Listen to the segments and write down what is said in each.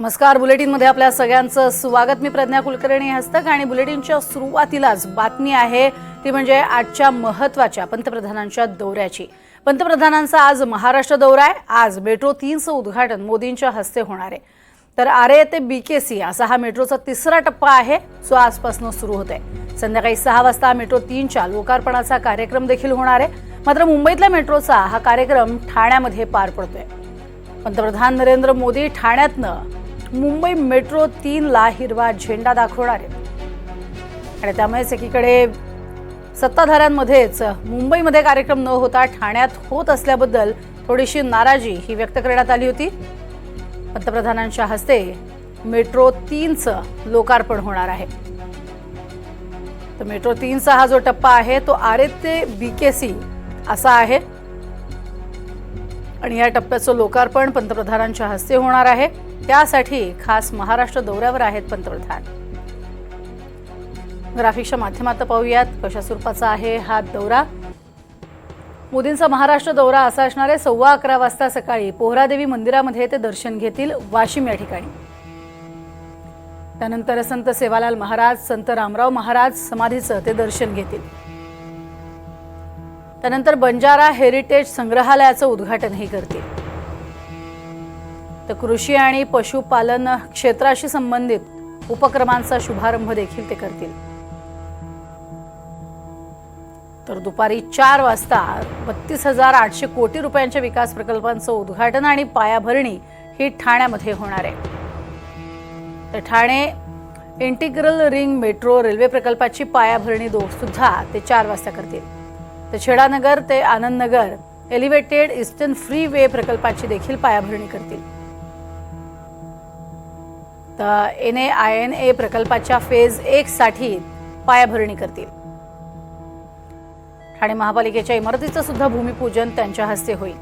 नमस्कार. बुलेटिनमध्ये आपल्या सगळ्यांचं स्वागत. मी प्रज्ञा कुलकर्णी हस्तक आणि बुलेटिनच्या सुरुवातीलाच बातमी आहे. ती म्हणजे आजच्या महत्त्वाच्या पंतप्रधानांच्या दौऱ्याची. पंतप्रधानांचा आज महाराष्ट्र दौरा आहे. आज मेट्रो तीनचं उद्घाटन मोदींच्या हस्ते होणार आहे. तर आरे ते बी के सी असा हा मेट्रोचा तिसरा टप्पा आहे. जो आजपासून सुरू होत आहे संध्याकाळी सहा वाजता मेट्रो तीनच्या लोकार्पणाचा कार्यक्रम देखील होणार आहे. मात्र मुंबईतल्या मेट्रोचा हा कार्यक्रम ठाण्यामध्ये पार पडतोय. पंतप्रधान नरेंद्र मोदी ठाण्यातनं मुंबई मेट्रो तीनला हिरवा झेंडा दाखवणार आहेत आणि त्यामुळेच एकीकडे सत्ताधाऱ्यांमध्येच मुंबईमध्ये कार्यक्रम न होता ठाण्यात होत असल्याबद्दल थोडीशी नाराजी ही व्यक्त करण्यात आली होती. पंतप्रधानांच्या हस्ते मेट्रो तीनचं लोकार्पण होणार आहे. तर मेट्रो तीनचा हा जो टप्पा आहे तो आरे ते बीकेसी असा आहे. आणि या टप्प्याचं लोकार्पण पंतप्रधानांच्या हस्ते होणार आहे. त्यासाठी खास महाराष्ट्र दौऱ्यावर आहेत पंतप्रधान. ग्राफिक्सच्या माध्यमात पाहूयात कशा स्वरूपाचा आहे हा दौरा? मोदींचा महाराष्ट्र दौरा असा असणारे सव्वा अकरा वाजता सकाळी पोहरादेवी मंदिरामध्ये ते दर्शन घेतील वाशिम या ठिकाणी. त्यानंतर संत सेवालाल महाराज संत रामराव महाराज समाधीचं ते दर्शन घेतील. त्यानंतर बंजारा हेरिटेज संग्रहालयाचं उद्घाटनही करतील. तर कृषी आणि पशुपालन क्षेत्राशी संबंधित उपक्रमांचा शुभारंभ देखील ते करतील. तर दुपारी चार वाजता बत्तीस हजार आठशे कोटी रुपयांच्या विकास प्रकल्पांचं उद्घाटन आणि पायाभरणी ही ठाण्यामध्ये होणार आहे. तर Thane integral ring metro railway प्रकल्पाची पायाभरणी दो सुद्धा ते चार वाजता करतील. तर छेडानगर ते Anand Nagar elevated eastern free way प्रकल्पाची देखील पायाभरणी करतील. तर N A I N A प्रकल्पाच्या फेज एकसाठी पायाभरणी करतील. ठाणे महापालिकेच्या इमारतीचं सुद्धा भूमिपूजन त्यांच्या हस्ते होईल.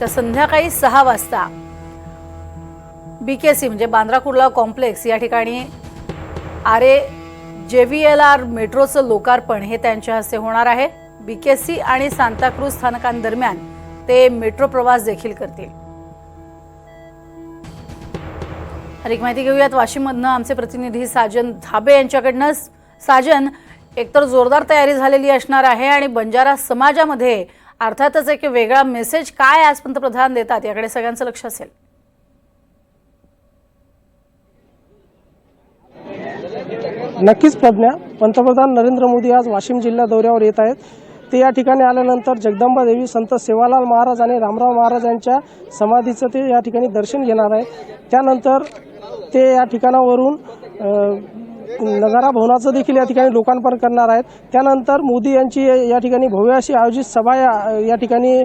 तर संध्याकाळी सहा वाजता बीकेसी म्हणजे बांद्रा कुर्ला कॉम्प्लेक्स या ठिकाणी आरे जे व्ही एल आर मेट्रोचं लोकार्पण हे त्यांच्या हस्ते होणार आहे. बीकेसी आणि सांताक्रूज स्थानकांदरम्यान ते मेट्रो प्रवास देखील करतील. अधिक माहिती घेऊयात. वाशिममधनं आमचे प्रतिनिधी साजन धाबे यांच्याकडनं. साजन एकतर जोरदार तयारी झालेली असणार आहे आणि बंजारा समाजामध्ये अर्थातच एक वेगळा मेसेज काय आज पंतप्रधान देतात याकडे सगळ्यांचं लक्ष असेल. नक्कीच प्रज्ञा पंतप्रधान नरेंद्र मोदी आज वाशिम जिल्हा दौऱ्यावर येत आहेत. ते या ठिकाणी आल्यानंतर जगदंबा देवी संत सेवालाल महाराज आणि रामराव महाराज यांच्या समाधीचं ते या ठिकाणी दर्शन घेणार आहे त्यानंतर ते या ठिकाणावरून नगारा भवनाचं देखील या ठिकाणी लोकार्पण करणार आहेत. त्यानंतर मोदी यांची या ठिकाणी भव्य अशी आयोजित सभा या या ठिकाणी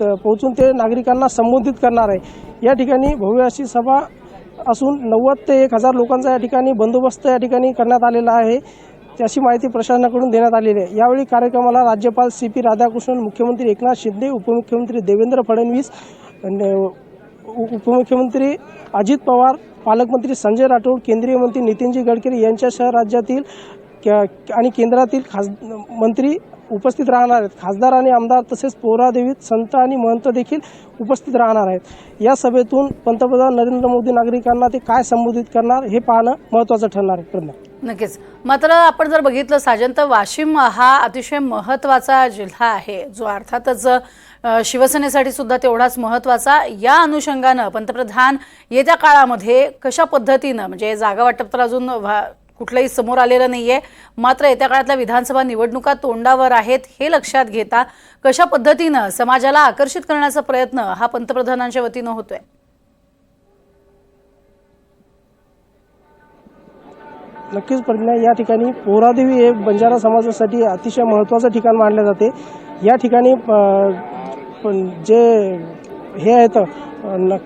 त- पोहोचून ते नागरिकांना संबोधित करणार आहे. या ठिकाणी भव्य अशी सभा असून नव्वद ते एक हजार लोकांचा या ठिकाणी बंदोबस्त या ठिकाणी करण्यात आलेला आहे. त्याची माहिती प्रशासनाकडून देण्यात आलेली आहे. यावेळी कार्यक्रमाला राज्यपाल सी पी राधाकृष्णन मुख्यमंत्री एकनाथ शिंदे उपमुख्यमंत्री देवेंद्र फडणवीस न- उपमुख्यमंत्री अजित पवार पालकमंत्री संजय राठोड केंद्रीय मंत्री नितीनजी गडकरी यांच्यासह राज्यातील आणि केंद्रातील खास मंत्री उपस्थित राहणार आहेत. खासदार आणि आमदार तसेच पोहरादेवीत संत आणि महंत देखील उपस्थित राहणार आहेत. या सभेतून पंतप्रधान नरेंद्र मोदी नागरिकांना ते काय संबोधित करणार हे पाहणं महत्त्वाचं ठरणार आहे. प्रज्ञा नक्कीच. मात्र आपण जर बघितलं साजन तर वाशिम हा अतिशय महत्त्वाचा जिल्हा आहे. जो अर्थातच शिवसेनेसाठी सुद्धा तेवढाच महत्त्वाचा या अनुषंगानं पंतप्रधान येत्या काळामध्ये कशा पद्धतीनं म्हणजे जागा वाटप तर अजून व्हा- कुठलंही समोर आलेलं नाहीये. मात्र येत्या काळातल्या विधानसभा निवडणुका तोंडावर आहेत हे लक्षात घेता कशा पद्धतीनं समाजाला आकर्षित करण्याचा प्रयत्न हा पंतप्रधानांच्या वतीनं होतोय? नक्कीच प्रज्ञा या ठिकाणी पोहरादेवी हे बंजारा समाजासाठी अतिशय महत्त्वाचं ठिकाण मानले जाते. या ठिकाणी पण जे हे आहेत न-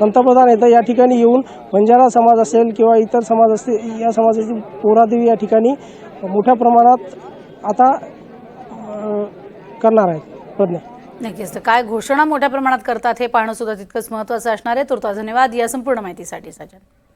पंतप्रधान येतं या ठिकाणी येऊन बंजारा समाज असेल किंवा इतर समाज असतील या समाजाची पोहरादेवी या ठिकाणी मोठ्या प्रमाणात आता करणार आहेत. प्रज्ञा नक्कीच. तर काय घोषणा मोठ्या प्रमाणात करतात हे पाहणं सुद्धा तितकंच महत्त्वाचं असणार आहे. तुर्ता धन्यवाद. या संपूर्ण माहितीसाठी साजन.